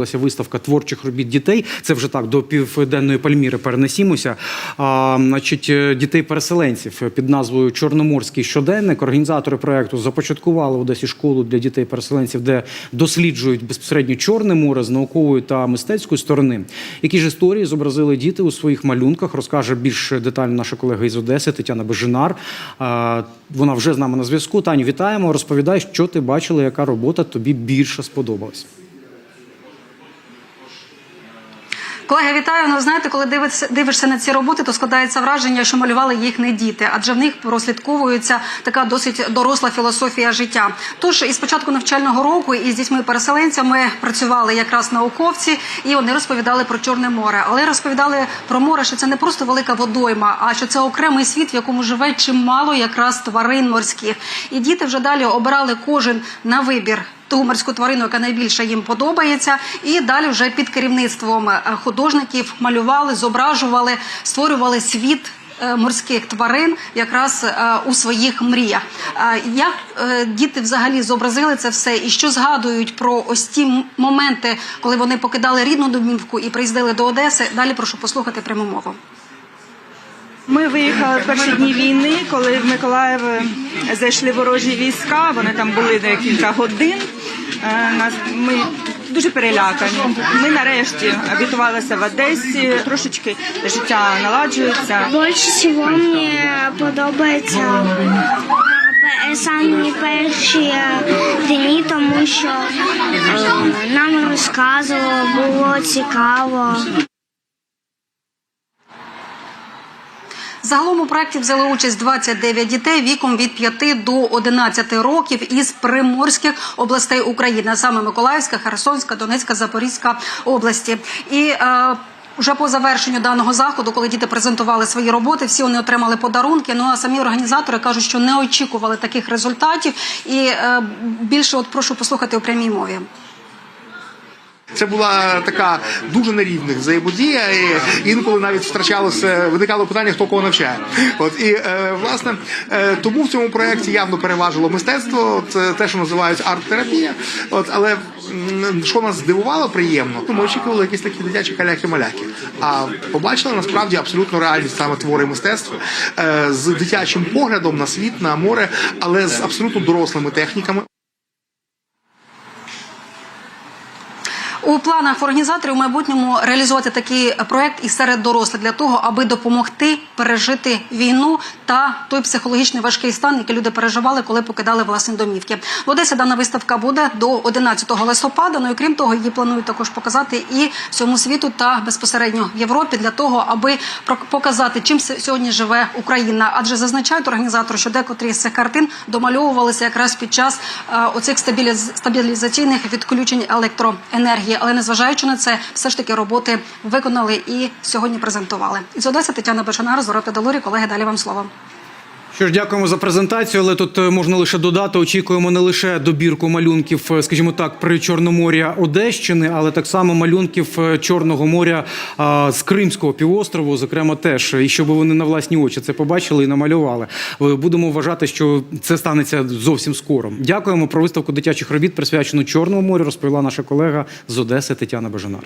Виставка творчих робіт дітей. Це вже так до південної Пальміри перенесімося. А, значить, е, дітей-переселенців під назвою Чорноморський щоденник. Організатори проекту започаткували в Одесі школу для дітей-переселенців, де досліджують безпосередньо Чорне море з наукової та мистецької сторони. Які ж історії зобразили діти у своїх малюнках, розкаже більш детально наша колега із Одеси Тетяна Бежинар. А, Вона вже з нами на зв'язку. Таню, вітаємо. Розповідай, що ти бачила, яка робота тобі більше сподобалась. Колеги, вітаю. Ну, знаєте, коли дивишся, дивишся на ці роботи, то складається враження, що малювали їх не діти, адже в них прослідковується така досить доросла філософія життя. Тож із початку навчального року із дітьми-переселенцями працювали якраз науковці, і вони розповідали про Чорне море. Але розповідали про море, що це не просто велика водойма, а що це окремий світ, в якому живе чимало якраз тварин морських. І діти вже далі обирали кожен на вибір ту морську тварину, яка найбільше їм подобається, і далі вже під керівництвом е, художників малювали, зображували, створювали світ. е, Морських тварин якраз е, у своїх мріях. Як діти взагалі зобразили це все, і що згадують про ось ті моменти, коли вони покидали рідну домівку і приїздили до Одеси? Далі прошу послухати пряму мову. Ми виїхали в перші дні війни, коли в Миколаїв зайшли ворожі війська. Вони там були декілька годин. Е, Нас ми дуже перелякані. Ми нарешті обітувалися в Одесі. Трошечки життя наладжується. Більше всього мені подобається самі перші дні, тому що е, нам розказувало, було цікаво. Загалом у проєкті взяли участь 29 дітей віком від 5 до 11 років із приморських областей України, саме Миколаївська, Херсонська, Донецька, Запорізька області. І е, вже по завершенню даного заходу, коли діти презентували свої роботи, всі вони отримали подарунки. Ну а самі організатори кажуть, що не очікували таких результатів. І е, більше, от прошу послухати у прямій мові. Це була така дуже нерівних взаємодія, і інколи навіть втрачалося, виникало питання, хто кого навчає. От і е, власне е, тому в цьому проєкті явно переважило мистецтво, це те, що називають арт-терапія. От але що нас здивувало приємно, то ми очікували якісь такі дитячі каляки-маляки. А побачили насправді абсолютно реальність саме твори мистецтва е, з дитячим поглядом на світ, на море, але з абсолютно дорослими техніками. У планах організаторів у майбутньому реалізувати такий проект і серед дорослих для того, аби допомогти пережити війну та той психологічний важкий стан, який люди переживали, коли покидали власні домівки. В Одесі дана виставка буде до 11 листопада. Ну і крім того, її планують також показати і всьому світу та безпосередньо в Європі для того, аби показати, чим сьогодні живе Україна. Адже зазначають організатори, що декотрі з цих картин домальовувалися якраз під час е, оцих стабіліз- стабілізаційних відключень електроенергії. Але незважаючи на це, все ж таки роботи виконали і сьогодні презентували. Із Одеси Тетяна Бешанар, Зора Педалурі. Колеги, далі вам слово. Що ж, дякуємо за презентацію, але тут е, можна лише додати. Очікуємо не лише добірку малюнків, е, скажімо так, при Чорномор'я Одещини, але так само малюнків е, Чорного моря з Кримського півострову, зокрема, теж і щоб вони на власні очі це побачили і намалювали. Будемо вважати, що це станеться зовсім скоро. Дякуємо про виставку дитячих робіт, присвячену Чорному морю. Розповіла наша колега з Одеси Тетяна Бежанар.